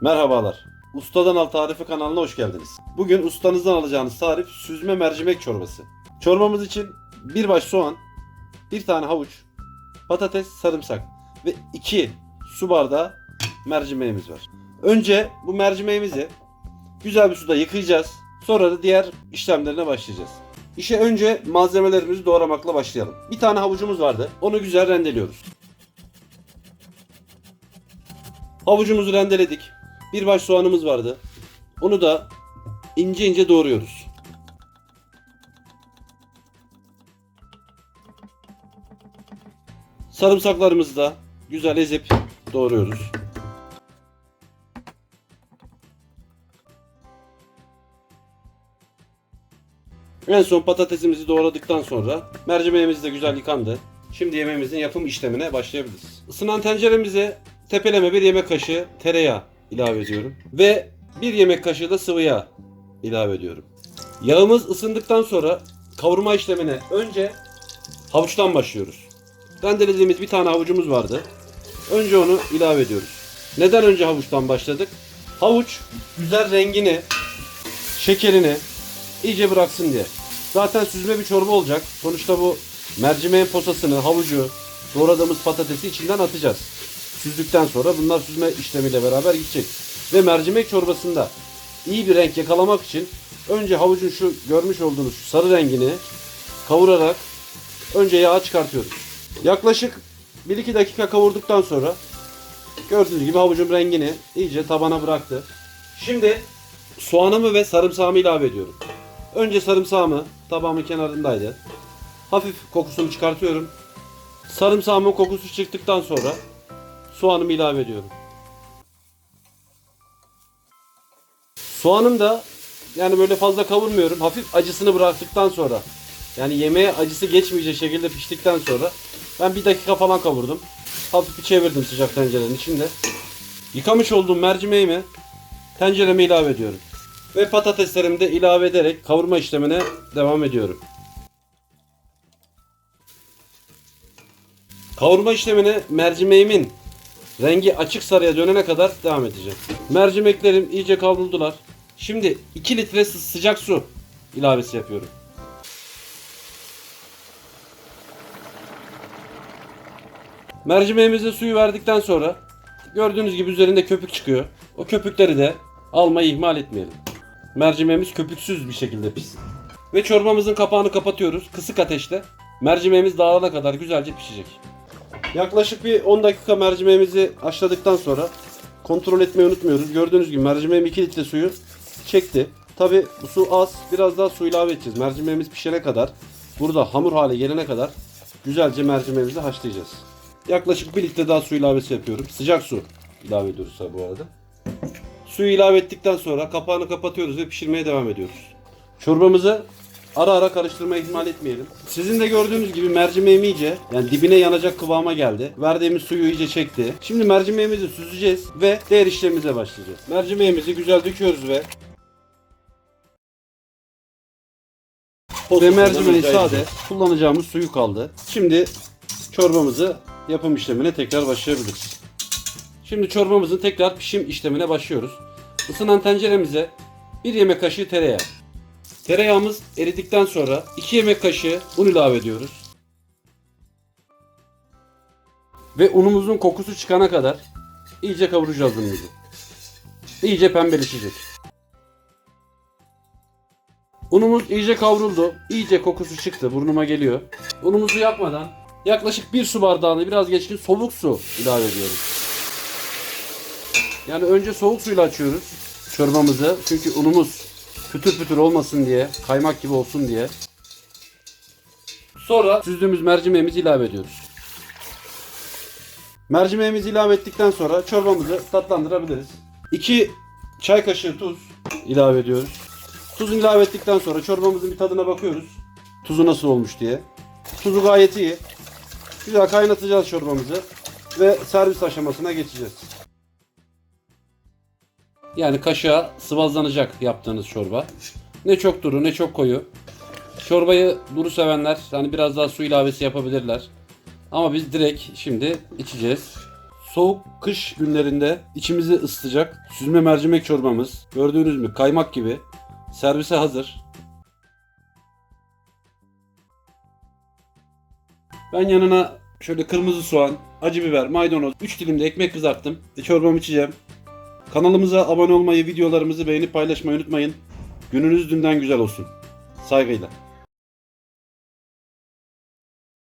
Merhabalar. Ustadan Al Tarifi kanalına hoş geldiniz. Bugün ustanızdan alacağınız tarif süzme mercimek çorbası. Çorbamız için bir baş soğan, bir tane havuç, patates, sarımsak ve iki su bardağı mercimeğimiz var. Önce bu mercimeğimizi güzel bir suda yıkayacağız. Sonra da diğer işlemlerine başlayacağız. İşe önce malzemelerimizi doğramakla başlayalım. Bir tane havucumuz vardı. Onu güzel rendeliyoruz. Havucumuzu rendeledik. Bir baş soğanımız vardı. Onu da ince ince doğruyoruz. Sarımsaklarımızı da güzel ezip doğruyoruz. En son patatesimizi doğradıktan sonra mercimeğimiz de güzel yıkandı. Şimdi yemeğimizin yapım işlemine başlayabiliriz. Isınan tenceremize tepeleme bir yemek kaşığı tereyağı ilave ediyorum. Ve bir yemek kaşığı da sıvı yağ ilave ediyorum. Yağımız ısındıktan sonra kavurma işlemine önce havuçtan başlıyoruz. Rendelediğimiz bir tane havucumuz vardı. Önce onu ilave ediyoruz. Neden önce havuçtan başladık? Havuç güzel rengini, şekerini iyice bıraksın diye. Zaten süzme bir çorba olacak. Sonuçta bu mercimeğin posasını, havucu, doğradığımız patatesi içinden atacağız. Süzdükten sonra bunlar süzme işlemiyle beraber gidecek. Ve mercimek çorbasında iyi bir renk yakalamak için önce havucun şu görmüş olduğunuz şu sarı rengini kavurarak önce yağı çıkartıyoruz. Yaklaşık 1-2 dakika kavurduktan sonra gördüğünüz gibi havucun rengini iyice tabana bıraktı. Şimdi soğanımı ve sarımsağımı ilave ediyorum. Önce sarımsağımı tabağımın kenarındaydı. Hafif kokusunu çıkartıyorum. Sarımsağımın kokusu çıktıktan sonra soğanımı ilave ediyorum. Soğanım da yani böyle fazla kavurmuyorum. Hafif acısını bıraktıktan sonra yani yemeğe acısı geçmeyecek şekilde piştikten sonra ben bir dakika falan kavurdum. Hafif bir çevirdim sıcak tencerenin içinde. Yıkamış olduğum mercimeğimi tencereme ilave ediyorum. Ve patateslerimi de ilave ederek kavurma işlemine devam ediyorum. Kavurma işlemine mercimeğimin rengi açık sarıya dönene kadar devam edeceğim. Mercimeklerim iyice kavruldular. Şimdi 2 litre sı- sıcak su ilavesi yapıyorum. Mercimeğimize suyu verdikten sonra gördüğünüz gibi üzerinde köpük çıkıyor. O köpükleri de almayı ihmal etmeyelim. Mercimeğimiz köpüksüz bir şekilde pişsin. Ve çorbamızın kapağını kapatıyoruz kısık ateşte. Mercimeğimiz dağılana kadar güzelce pişecek. Yaklaşık bir 10 dakika mercimeğimizi haşladıktan sonra kontrol etmeyi unutmuyoruz. Gördüğünüz gibi mercimeğim 2 litre suyu çekti. Tabi bu su az. Biraz daha su ilave edeceğiz. Mercimeğimiz pişene kadar burada hamur hale gelene kadar güzelce mercimeğimizi haşlayacağız. Yaklaşık 1 litre daha su ilavesi yapıyorum. Sıcak su ilave ediyoruz tabi bu arada. Suyu ilave ettikten sonra kapağını kapatıyoruz ve pişirmeye devam ediyoruz. Çorbamızı ara ara karıştırmayı ihmal etmeyelim. Sizin de gördüğünüz gibi mercimeğim iyice yani dibine yanacak kıvama geldi. Verdiğimiz suyu iyice çekti. Şimdi mercimeğimizi süzeceğiz ve diğer işlemimize başlayacağız. Mercimeğimizi güzel döküyoruz ve ve mercimeği sade kullanacağımız suyu kaldı. Şimdi çorbamızı yapım işlemine tekrar başlayabiliriz. Şimdi çorbamızın tekrar pişim işlemine başlıyoruz. Isınan tenceremize 1 yemek kaşığı tereyağı. Tereyağımız eridikten sonra 2 yemek kaşığı un ilave ediyoruz. Ve unumuzun kokusu çıkana kadar iyice kavuracağız unumuzu. İyice pembeleşecek. Unumuz iyice kavruldu. İyice kokusu çıktı. Burnuma geliyor. Unumuzu yakmadan yaklaşık bir su bardağını biraz geçkin soğuk su ilave ediyoruz. Yani önce soğuk suyla açıyoruz çorbamızı. Çünkü unumuz pütür pütür olmasın diye, kaymak gibi olsun diye. Sonra süzdüğümüz mercimeğimizi ilave ediyoruz. Mercimeğimizi ilave ettikten sonra çorbamızı tatlandırabiliriz. 2 çay kaşığı tuz ilave ediyoruz. Tuzu ilave ettikten sonra çorbamızın bir tadına bakıyoruz. Tuzu nasıl olmuş diye. Tuzu gayet iyi. Güzel kaynatacağız çorbamızı ve servis aşamasına geçeceğiz. Yani kaşığa sıvazlanacak yaptığınız çorba. Ne çok duru ne çok koyu. Çorbayı duru sevenler hani biraz daha su ilavesi yapabilirler. Ama biz direkt şimdi içeceğiz. Soğuk kış günlerinde içimizi ısıtacak süzme mercimek çorbamız. Gördüğünüz mü kaymak gibi. Servise hazır. Ben yanına şöyle kırmızı soğan, acı biber, maydanoz, 3 dilim de ekmek kızarttım. E, çorbamı içeceğim. Kanalımıza abone olmayı, videolarımızı beğenip paylaşmayı unutmayın. Gününüz dünden güzel olsun. Saygıyla.